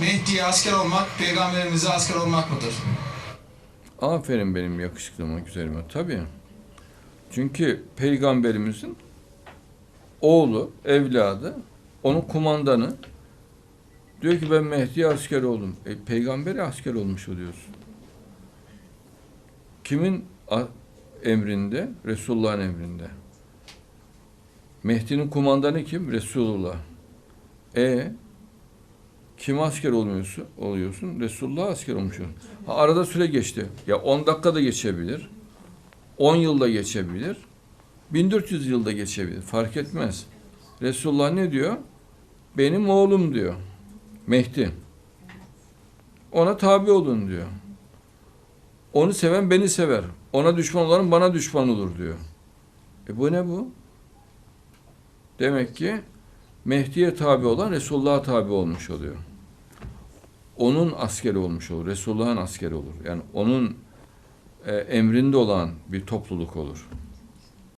Mehdi'ye asker olmak, peygamberimize asker olmak mıdır? Aferin benim yakışıklıma, güzelime. Tabii. Çünkü peygamberimizin oğlu, evladı, onun kumandanı diyor ki ben Mehdi'ye asker oldum. E, peygamberi asker olmuş oluyorsun. Kimin emrinde? Resulullah'ın emrinde. Mehdi'nin kumandanı kim? Resulullah. E kim asker olmuyorsun? Oluyorsun. Resulullah asker olmuş. Ha, arada süre geçti. Ya 10 dakika da geçebilir. 10 yılda geçebilir. 1400 yılda geçebilir. Fark etmez. Resulullah ne diyor? Benim oğlum diyor. Mehdi. Ona tabi olun diyor. Onu seven beni sever. Ona düşman olan bana düşman olur diyor. E bu ne bu? Demek ki Mehdi'ye tabi olan Resulullah'a tabi olmuş oluyor. Onun askeri olmuş olur. Resulullah'ın askeri olur. Yani onun e, emrinde olan bir topluluk olur.